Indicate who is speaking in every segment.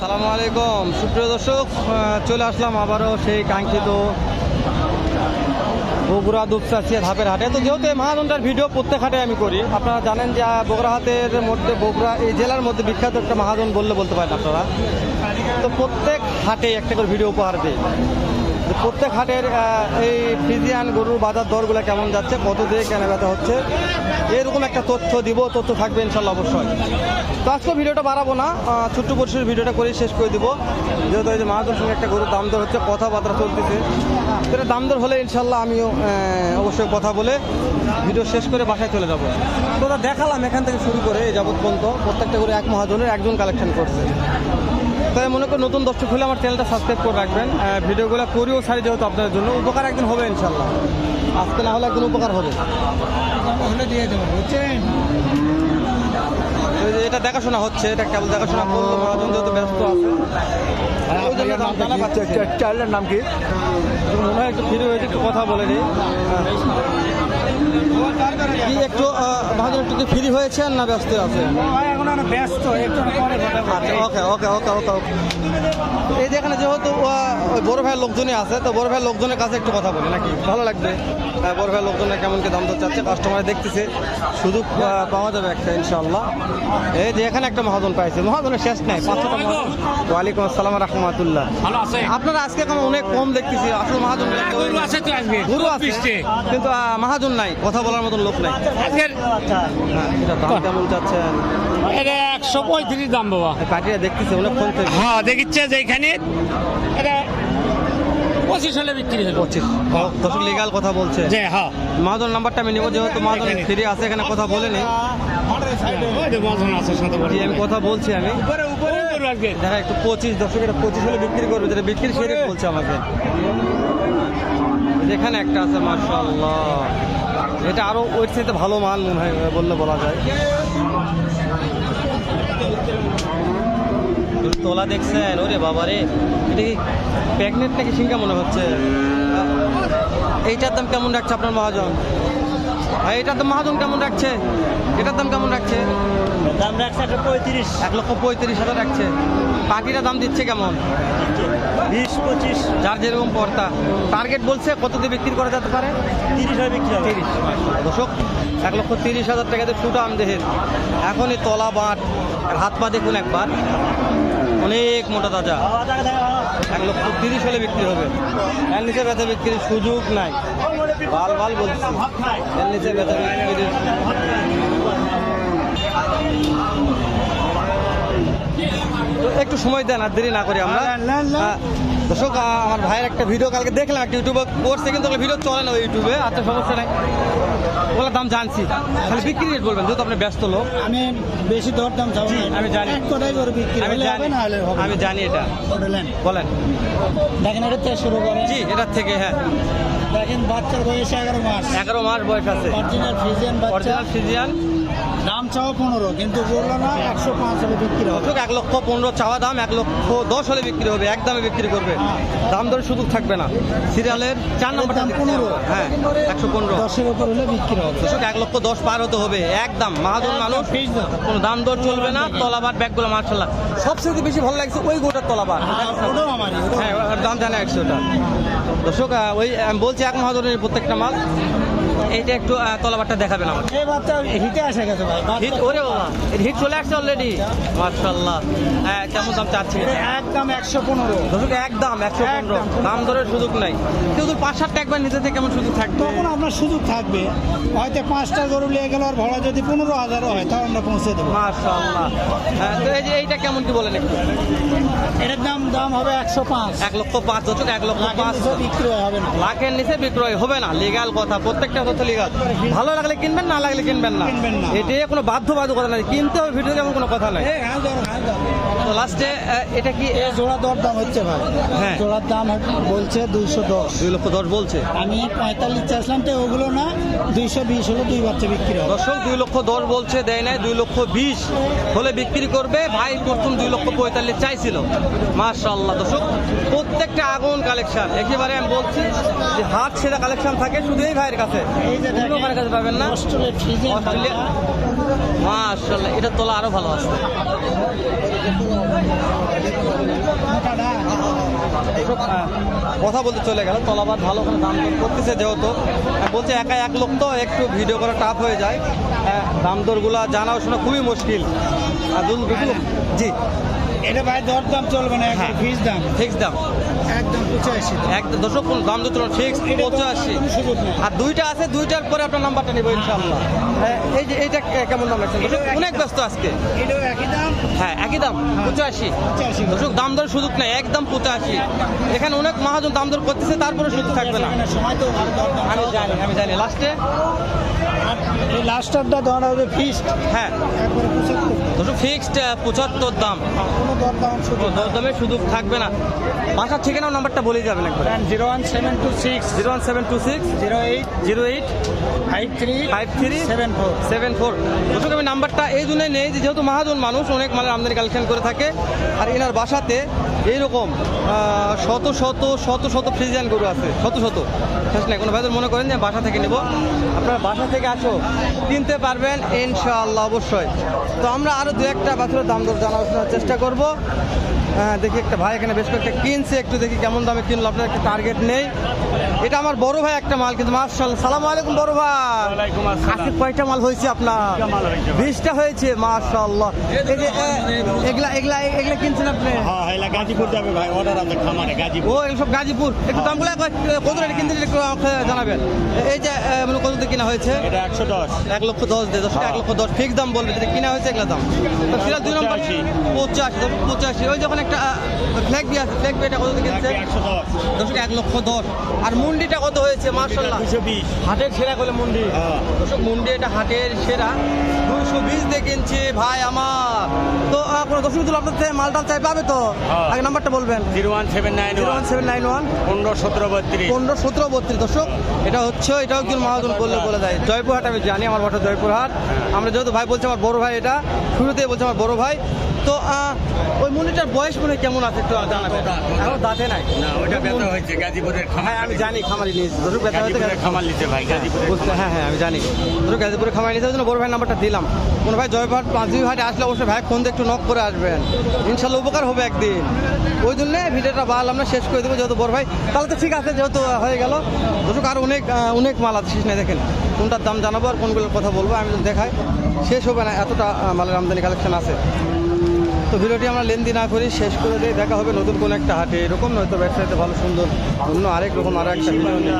Speaker 1: আসসালামু আলাইকুম। সুপ্রিয় দর্শক চলে আসলাম আবারও সেই কাঙ্ক্ষিত বগুড়া দুপচাচিয়া ধাপের হাটে। তো যেহেতু এই মহাজনটার ভিডিও প্রত্যেক হাটে আমি করি, আপনারা জানেন যে বগুড়া হাটের মধ্যে বগুড়া, এই জেলার মধ্যে বিখ্যাত একটা মহাজন বললে বলতে পারেন আপনারা। তো প্রত্যেক হাটে একটা করে ভিডিও উপহার তো প্রত্যেক হাটের এই ফিজিয়ান গরুর বাজার দরগুলো কেমন যাচ্ছে, কত দিয়ে কেনা বেচা হচ্ছে, এরকম একটা তথ্য দিব, তথ্য থাকবে ইনশাল্লাহ অবশ্যই। তো আজকে ভিডিওটা বাড়াবো না ছোট্ট পরিসরের ভিডিওটা করে শেষ করে দিব। যেহেতু এই যে মাহাজনের সঙ্গে একটা গরুর দাম দর হচ্ছে, কথাবার্তা চলতেছে। এটা দাম দর হলে ইনশাল্লাহ আমিও অবশ্যই কথা বলে ভিডিও শেষ করে বাসায় চলে যাব। তো দেখালাম এখান থেকে শুরু করে যাবৎ পর্যন্ত প্রত্যেকটা করে এক মহাজনের একজন কালেকশন করছে। তাই মনে করি নতুন দর্শক হলে আমার চ্যানেলটা সাবস্ক্রাইব করে রাখবেন। ভিডিওগুলো করিও সারি যেহেতু আপনাদের জন্য। উপকার একদিন হবে ইনশাল্লাহ। আজকে না হলে একদিন উপকার হবে
Speaker 2: হলে দিয়ে দেবো বুঝছেন?
Speaker 1: যে এটা দেখাশোনা হচ্ছে এটা কেবল দেখাশোনা করল মহাজন যেহেতু ব্যস্ত আছে। পাচ্ছে
Speaker 2: চাইল্ডের নাম কি?
Speaker 1: মনে হয় একটু ফ্রি হয়েছে একটু কথা বলে নিই। কি একটু মহাজন একটু ফ্রি হয়েছেন না ব্যস্ত আছে?
Speaker 2: এখন ব্যস্ত একটু পরে কথা বলব।
Speaker 1: আচ্ছা ওকে ওকে ওকে ওকে ওকে। এই যে এখানে যেহেতু বড় ভাইয়ের লোকজনই আছে তো বড় ভাইয়ের লোকজনের কাছে একটু কথা বলি নাকি? ভালো লাগবে। হ্যাঁ, বড় ভাইয়ের লোকজনের কেমন কি দাম দর চাচ্ছে? কাস্টমার দেখতেছে সুযোগ পাওয়া যাবে একটা ইনশাল্লাহ এই যে এখানে একটা মহাজন পাইছে মহাজনের শেষ নাই পাঁচশো টাকা ওয়ালাইকুম আসসালাম রহমতুল্লাহ। আপনারা আজকে কেমন অনেক কম দেখতেছি আসলে মহাজন
Speaker 3: গরু আছে তো আজকে
Speaker 1: গরু আছে। কিন্তু মহাজন নাই কথা বলার মতন লোক নাই।
Speaker 3: আজকের
Speaker 1: হ্যাঁ এটা দাম কেমন চাচ্ছেন?
Speaker 3: এটা একশো পঁয়ত্রিশ দাম বাবা।
Speaker 1: কাটিয়ে দেখতেছে অনেকক্ষণ থেকে।
Speaker 3: হ্যাঁ দেখিচ্ছে যে এখানে এটা পঁচিশ হলে বিক্রি হলো।
Speaker 1: পঁচিশ। দর্শক লিগাল কথা বলছে।
Speaker 3: যে হ্যাঁ।
Speaker 1: মাহাজন নাম্বারটা আমি নেব যেহেতু মাহাজন। আছে এখানে কথা বলে নি আমি কথা বলছি আমি। দেখা একটু পঁচিশ দর্শক এটা পঁচিশ হলে বিক্রি করবে যেটা বিক্রি সে বলছে আমাকে। যেখানে একটা আছে মার্শাল্লাহ এটা আরও ওই সাথে ভালো মান মনে হয় বললে বলা যায়। তোলা দেখছেন? ওরে বাবা রে এটা কি প্যাগনেট নাকি সিঙ্গা মনে হচ্ছে? এইটার দাম কেমন রাখছে আপনার মহাজন? ভাই এটার দাম মহাজন কেমন রাখছে? এটার দাম কেমন রাখছে?
Speaker 2: দাম রাখছে একটা পঁয়ত্রিশ।
Speaker 1: এক লক্ষ পঁয়ত্রিশ হাজার রাখছে। পাখিটা দাম দিচ্ছে কেমন?
Speaker 2: বিশ পঁচিশ।
Speaker 1: যার যেরকম পর্তা টার্গেট বলছে কত দিয়ে বিক্রি করা যেতে পারে?
Speaker 2: তিরিশ হয় বিক্রি
Speaker 1: তিরিশ। দর্শক এক লক্ষ তিরিশ হাজার টাকাতে ফুটা আমদেহের এখনই তলা বাঁট হাত পা দেখুন একবার। অনেক মোটা তাজা। এক লক্ষ তিরিশ হলে বিক্রি হবে। এর নিচে ব্যথা বিক্রির সুযোগ নাই। বাল বাল বলছি। এর নিচে ব্যথা বিক্রির একটু সময় দেন আর দেরি না করি আমরা। দর্শক আমার ভাইয়ের একটা ভিডিও কালকে দেখলাম একটা ইউটিউবে করছে কিন্তু ভিডিও চলে না ইউটিউবে আচ্ছা সমস্যা নাই। ওগুলোর দাম জানছি। খালি বিক্রি রেট বলবেন যেহেতু আপনি ব্যস্ত লোক।
Speaker 2: আমি বেশি দর দাম চাবো না।
Speaker 1: আমি জানি।
Speaker 2: এক কথাই করে বিক্রি
Speaker 1: আমি জানি।
Speaker 2: না হলে
Speaker 1: আমি জানি এটা। বলেন।
Speaker 2: দেখেন এটা থেকে শুরু করে।
Speaker 1: জি এটার থেকে হ্যাঁ।
Speaker 2: দেখেন বাচ্চার বয়স এগারো মাস।
Speaker 1: এগারো মাস বয়স আছে।
Speaker 2: অরিজিনাল ফ্রিজিয়ান বাচ্চা।
Speaker 1: অরিজিনাল ফিজিয়ান
Speaker 2: দাম চাও পনেরো কিন্তু বলল না একশো পাঁচ হলে বিক্রি হবে।
Speaker 1: এক লক্ষ পনেরো চাওয়া দাম এক লক্ষ দশ হলে বিক্রি হবে এক দামে বিক্রি করবে। দাম দরে সুযোগ থাকবে না। সিরিয়ালের চার নম্বর
Speaker 2: দাম 15
Speaker 1: হ্যাঁ একশো পনেরো।
Speaker 2: দশের উপর হলে বিক্রি হবে।
Speaker 1: দর্শক এক লক্ষ দশ পার হতে হবে একদম মাহাজন মানুষ। কোনো দাম দর চলবে না তলাবার ব্যাগগুলো মার্শাল্লাহ। সবচেয়ে বেশি ভালো লাগছে ওই গোটার তলাবার
Speaker 2: ওটাও
Speaker 1: হ্যাঁ দাম জানে একশোটা। দর্শক ওই বলছি এক মহাজনের প্রত্যেকটা মাল। এইটা একটু তলাবারটা দেখাবেন আমার
Speaker 2: এই বাচ্চা হিটে এসে গেছে ভাই
Speaker 1: হিট ওরে বাবা হিট চলে আসছে অলরেডি মার্শাল্লাহ হ্যাঁ কেমন দাম চাচ্ছি
Speaker 2: একদম একশো পনেরো।
Speaker 1: দর্শক একদম একশো পনেরো। দাম দরের সুযোগ নাই। কিন্তু পাঁচ সাতটা একবার নিতে থেকে কেমন সুযোগ থাকবে?
Speaker 2: তখন আপনার সুযোগ থাকবে। হয়তো পাঁচটা গরু নিয়ে গেল আর ভাড়া যদি পনেরো হাজারও হয় তাও আমরা পৌঁছে দেবো।
Speaker 1: মার্শাল্লাহ হ্যাঁ তো এই যে এইটা কেমন কি বলেন একটু?
Speaker 2: এটার দাম দাম হবে একশো পাঁচ।
Speaker 1: এক লক্ষ পাঁচ দর্শক এক লক্ষ পাঁচ।
Speaker 2: নিচে বিক্রি হবে না।
Speaker 1: লাখের নিচে বিক্রয় হবে না লিগাল কথা। প্রত্যেকটা ভালো লাগলে কিনবেন না লাগলে কিনবেন না। এটি কোনো বাধ্য বাধ্যকতা নাই। কিনতে হবে ভিডিও কেমন কোনো কথা নাই। তো লাস্টে এটা কি
Speaker 2: জোড়া দর দাম হচ্ছে ভাই।
Speaker 1: হ্যাঁ।
Speaker 2: জোড়ার দাম বলছে দুইশো দশ।
Speaker 1: দুই লক্ষ দশ বলছে।
Speaker 2: আমি পঁয়তাল্লিশ চাইছিলাম তো ওগুলো না দুইশো বিশ হলো দুই বাচ্চা বিক্রি হবে।
Speaker 1: দর্শক দুই লক্ষ দশ বলছে দেয় নাই দুই লক্ষ বিশ হলে বিক্রি করবে। ভাই প্রথম দুই লক্ষ পঁয়তাল্লিশ চাইছিল। মার্শাল্লাহ দর্শক প্রত্যেকটা আগুন কালেকশন। একেবারে আমি বলছি যে হাত সেরা কালেকশন থাকে শুধু এই ভাইয়ের কাছে। অন্য কাছে পাবেন না। মার্শাল্লাহ এটা তোলা আরও ভালো আছে। কথা বলতে চলে গেল তলাবাদ ভালো করে দাম দর করতেছে যেহেতু। বলছে একা এক লোক তো একটু ভিডিও করা টাফ হয়ে যায়। হ্যাঁ, দাম দরগুলা জানাও শোনা খুবই মুশকিল। জি।
Speaker 2: এটা ভাই দর দাম চলবে না
Speaker 1: হ্যাঁ।
Speaker 2: ফিক্স দাম।
Speaker 1: ফিক্স দাম।
Speaker 2: একদম পঁচাশি
Speaker 1: এক দর্শক দাম দিতে ফিক্স পঁচাশি। আর দুইটা আছে দুইটার পরে আপনার নাম্বারটা নেব ইনশাআল্লাহ। এই যে এইটা কেমন দাম রাখছেন? অনেক ব্যস্ত আজকে।
Speaker 2: এটাও একই দাম।
Speaker 1: হ্যাঁ একই দাম পঁচাশি।
Speaker 2: পঁচাশি।
Speaker 1: দর্শক দাম দর সুযোগ নেই একদম পঁচাশি। এখানে অনেক মহাজন দাম দর করতেছে তারপরে সুযোগ থাকবে না। আমি জানি আমি জানি। লাস্টে
Speaker 2: আর এই লাস্টারটা ধরা হবে ফিস্ট
Speaker 1: হ্যাঁ। ফিক্সড পঁচাত্তর। দাম।
Speaker 2: কোনো
Speaker 1: দরদামে সুযোগ থাকবে না। বাসার ঠিকানা নাম্বারটা বলে যাবেন একবার?
Speaker 2: Zero one seven two six
Speaker 1: zero one seven two six
Speaker 2: zero eight
Speaker 1: zero eight
Speaker 2: five three
Speaker 1: five three
Speaker 2: seven four
Speaker 1: seven four দর্শক আমি নাম্বারটা এই জন্য নেই যে যেহেতু মহাজন মানুষ অনেক মালের আমদানি কালেকশন করে থাকে আর এনার বাসাতে এইরকম শত শত শত শত ফ্রিজিয়ান গরু আছে। শত শত। শেষ নাই কোনো ভাইদের মনে করেন যে বাসা থেকে নেব? আপনারা বাসা থেকে আসো কিনতে পারবেন ইনশাআল্লাহ অবশ্যই। তো আমরা আরও দু একটা বাছুরের দাম দর জানার চেষ্টা করব। দেখি একটা ভাই এখানে বেশ কয়েকটা কিনছে একটু দেখি কেমন দামে কিনলো আপনার একটা টার্গেট নেই। এটা আমার বড় ভাই একটা মাল কিন্তু মার্শাল সালাম আলাইকুম বড় ভাই। আজকে কয়টা মাল হয়েছে আপনার? বিশটা হয়েছে এই এগুলা এগুলা এগুলা কিনছেন আপনি?
Speaker 3: হ্যাঁ হ্যাঁ গাজীপুর যাবে ভাই অর্ডার আছে খামারে গাজীপুর।
Speaker 1: ও সব গাজীপুর। একটু দামগুলো একবার কত রেটে কিনতে একটু জানাবেন। এই যে মানে কত দিয়ে কিনা হয়েছে?
Speaker 3: এটা একশো দশ।
Speaker 1: এক লক্ষ দশ দিয়ে দশ এক লক্ষ দশ। ফিক্স দাম বলবে যেটা কিনা হয়েছে এগুলো দাম। তো সেটা দুই নম্বর
Speaker 3: পঁচাশি।
Speaker 1: পঁচাশি পঁচাশি। ওই যখন একটা ফ্ল্যাগ বি আছে ফ্ল্যাগ বি এটা কত
Speaker 3: দশ।
Speaker 1: দর্শক এক লক্ষ দশ। আর মুন্ডিটা কত হয়েছে মার্শাল্লাহ
Speaker 3: দুশো
Speaker 1: হাটের সেরা করলে মুন্ডি।
Speaker 3: হ্যাঁ।
Speaker 1: দর্শক মুন্ডি এটা হাটের সেরা। দুইশো বিশ দিয়ে কিনছি ভাই আমার। তো কোনো দর্শক তুলো আপনার মালটাল চাই পাবে তো?
Speaker 3: হ্যাঁ।
Speaker 1: আগে নাম্বারটা বলবেন।
Speaker 3: Zero one seven nine
Speaker 1: zero
Speaker 3: one
Speaker 1: seven nine one.
Speaker 3: পনেরো সতেরো বত্রিশ।
Speaker 1: পনেরো সতেরো বত্রিশ। দর্শক এটা হচ্ছে এটাও একজন মহাজন বললে বলে দেয়। জয়পুরহাট আমি জানি আমার বাসা জয়পুরহাট। আমরা যেহেতু ভাই বলছি আমার বড় ভাই এটা। শুরুতে বলছে আমার বড় ভাই। তো ওই মুনিটার বয়স মনে কেমন আছে একটু জানাবেন এখন দাঁতে নাই।
Speaker 3: না ওইটা ব্যথা হয়েছে গাজীপুরের
Speaker 1: হ্যাঁ আমি জানি খামারি নিয়েছি দর্শক ব্যথা
Speaker 3: গাজীপুরের খামার নিতে ভাই গাজীপুরের
Speaker 1: বুঝতে হ্যাঁ হ্যাঁ আমি জানি। ধরো গাজীপুরে খামার নিতে জন্য বড় ভাই নাম্বারটা দিলাম। কোনো ভাই জয়ভাট পাঁচবি ভাটে আসলে অবশ্যই ভাই ফোন দিয়ে একটু নক করে আসবেন। ইনশাল্লাহ উপকার হবে একদিন। ওই জন্য ভিডিওটা বাল আমরা শেষ করে দেবো যেহেতু বড় ভাই। তাহলে তো ঠিক আছে যেহেতু হয়ে গেল। দর্শক আর অনেক অনেক মাল আছে শেষ নাই দেখেন। কোনটার দাম জানাব আর কোনগুলোর কথা বলব আমি দেখাই। শেষ হবে না এতটা মালের আমদানি কালেকশন আছে। তো ভিডিওটি আমরা লেন্দি না করি শেষ করে দিয়ে দেখা হবে নতুন কোনো একটা হাটে। এরকম নয়তো ব্যবসাতে ভালো সুন্দর অন্য আরেক রকম আরও একটা ভিডিও নিয়ে।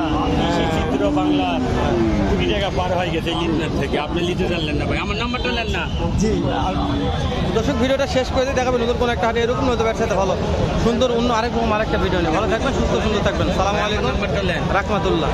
Speaker 3: চিত্র বাংলা কুড়ি টাকা পার হয়ে গেছে থেকে। আপনি জানলেন না ভাই আমার নাম্বারটা নেন না।
Speaker 1: জি। দর্শক ভিডিওটা শেষ করে দিয়ে দেখাবে নতুন কোনো একটা হাটে। এরকম নয়তো ব্যবসাতে ভালো সুন্দর অন্য আরেক রকম আরেকটা ভিডিও নিয়ে। ভালো থাকবেন সুস্থ সুন্দর থাকবেন। সালাম আলাইকুম। রাহমাতুল্লাহ।